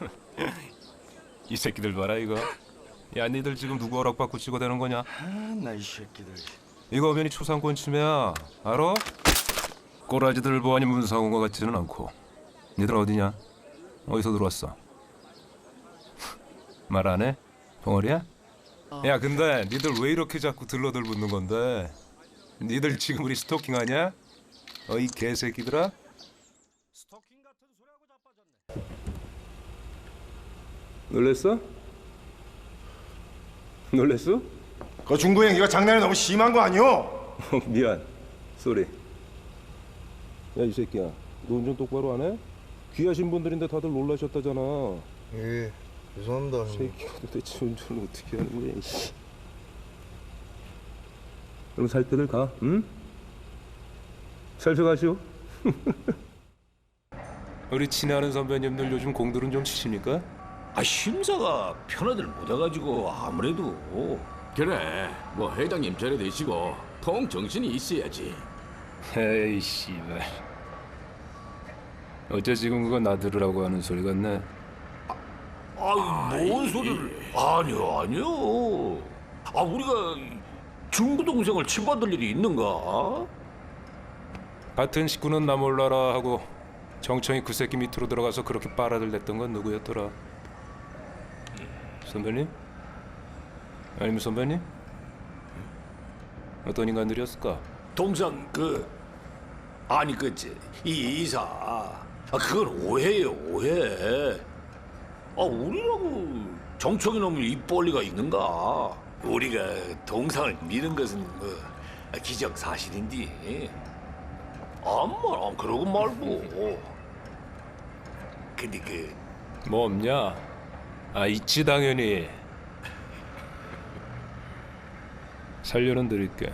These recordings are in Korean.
이 새끼들 봐라 이거. 야, 니들 지금 누구 허락받고 찍어대는 거냐? 아나 이 새끼들 이거 엄연히 초상권 침해야. 알아? 꼬라지들 보아니 문상온 것 같지는 않고. 니들 어디냐? 어디서 들어왔어? 말 안 해? 벙어리야? 야, 근데 니들 왜 이렇게 자꾸 들러들 붙는 건데? 니들 지금 우리 스토킹하냐? 어이 개새끼들아? 놀랬어? 놀랬어? 그 중구 형이가 장난이 너무 심한 거 아니오? 어, 미안. 쏘리. 야, 이 새끼야. 너 운전 똑바로 안 해? 귀하신 분들인데 다들 놀라셨다잖아. 예 죄송합니다 형님 새끼가 도대체 운전을 어떻게 하는 거야, 이씨. 그럼 살 때들 가, 응? 살펴가시오. 우리 친애하는 선배님들 요즘 공들은 좀 치십니까? 아 심사가 편하들 못해가지고 아무래도 그래 뭐 회장님 전에 되시고 통 정신이 있어야지 에이, 씨발. 어째 지금 그거 나 들으라고 하는 소리 같네. 아뭔 소리를 아니요 아니요 아 우리가 중구 동생을 침받을 일이 있는가? 같은 식구는 나 몰라라 하고 정청이 그 새끼 밑으로 들어가서 그렇게 빨아들 냈던 건 누구였더라? 선배님? 아니면 선배님? 어떤 인간들이었을까? 동상 그 아니 그이 이사 아 그건 오해예요 오해 아 우리라고 정청이 놈이 입벌리가 있는가 우리가 동상을 믿은 것은 뭐 기정사실인데 암만 안 그러고 말고 근데 그 뭐 없냐? 아 있지 당연히 살려는 드릴게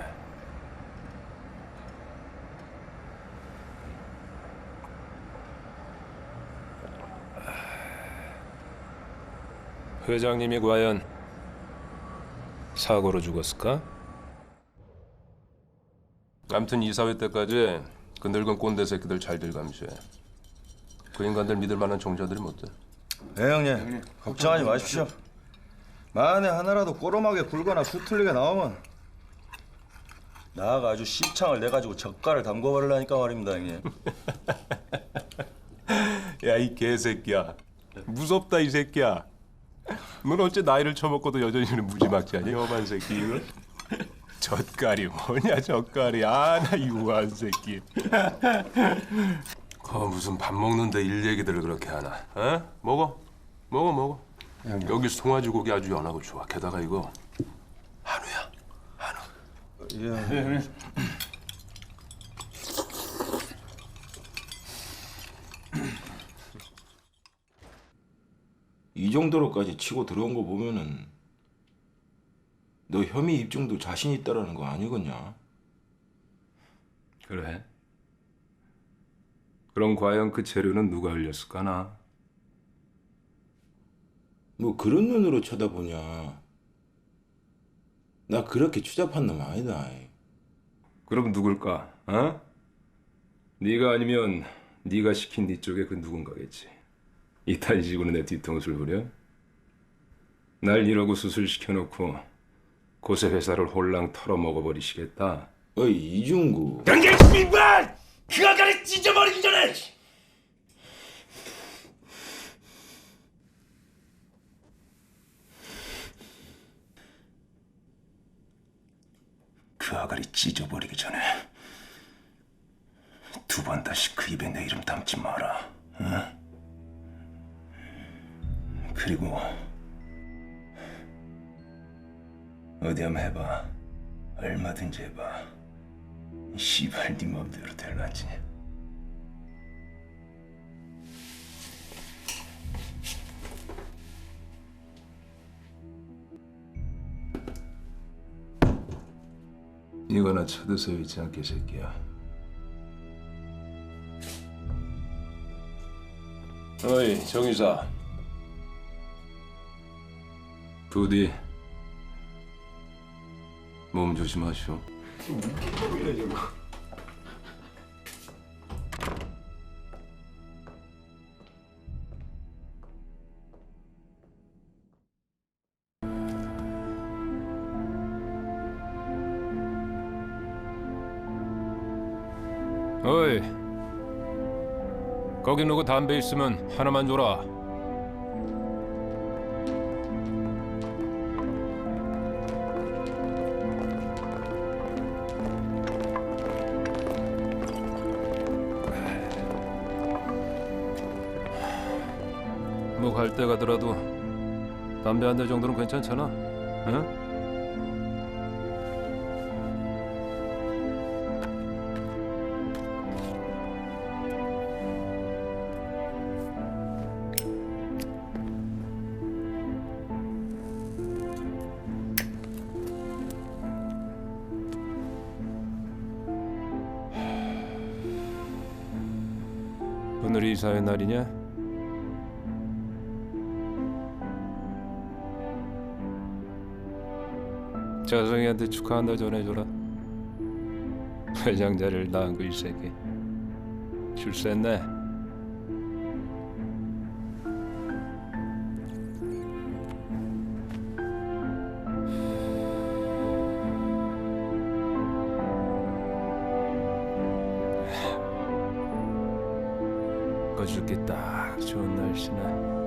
회장님이 과연 사고로 죽었을까? 아무튼 이사회 때까지 그 늙은 꼰대 새끼들 잘들 감시해 그 인간들 믿을 만한 종자들이 못 돼. 네 형님. 걱정하지 마십시오. 만에 하나라도 꼬름하게 굴거나 수틀리게 나오면 나가 아주 씹창을 내가지고 젓갈을 담궈버리려니까 말입니다 형님. 야 이 개새끼야. 무섭다 이 새끼야. 넌 어째 나이를 처먹고도 여전히 무지막지하니 험한 새끼. 이거 젓갈이 뭐냐 젓갈이. 아 나 유한 새끼 거 무슨 밥 먹는데 일 얘기들을 그렇게 하나? 어? 먹어. 먹어 먹어. 여기 송아지 고기 아주 연하고 좋아. 게다가 이거 한우야. 한우. 예. 이 정도로까지 치고 들어온 거 보면은 너 혐의 입증도 자신 있다라는 거 아니겠냐? 그래 그럼 과연 그 재료는 누가 흘렸을까나 뭐 그런 눈으로 쳐다보냐? 나 그렇게 추잡한 놈 아니다. 그럼 누굴까? 어? 네가 아니면 네가 시킨 네 쪽에 그 누군가겠지. 이딴 식으로 내 뒤통수를 부려? 날 이러고 수술시켜놓고 고세 회사를 홀랑 털어먹어버리시겠다. 어이 이중구. 당장 씨발 그 아가리 찢어버리기 전에 그 아가리 찢어버리기 전에 두 번 다시 그 입에 내 이름 담지 마라. 어? 그리고 어디 한번 해봐. 얼마든지 해봐. 씨발 네 맘대로 될라지. 이거나 쳐드세요 있지 않게 새끼야. 어이 정의사. 부디 몸 조심하시오. 지금 웃기네 지금. 어이 거기 누구 담배 있으면 하나만 줘라 뭐 갈 때 가더라도 담배 한 대 정도는 괜찮잖아. 응? 오늘이 이사의 날이냐? 자성이한테 축하한다 전해줘라. 회장 자리를 낳은 그 일새끼. 출세했네. 거죽기 딱 좋은 날씨네.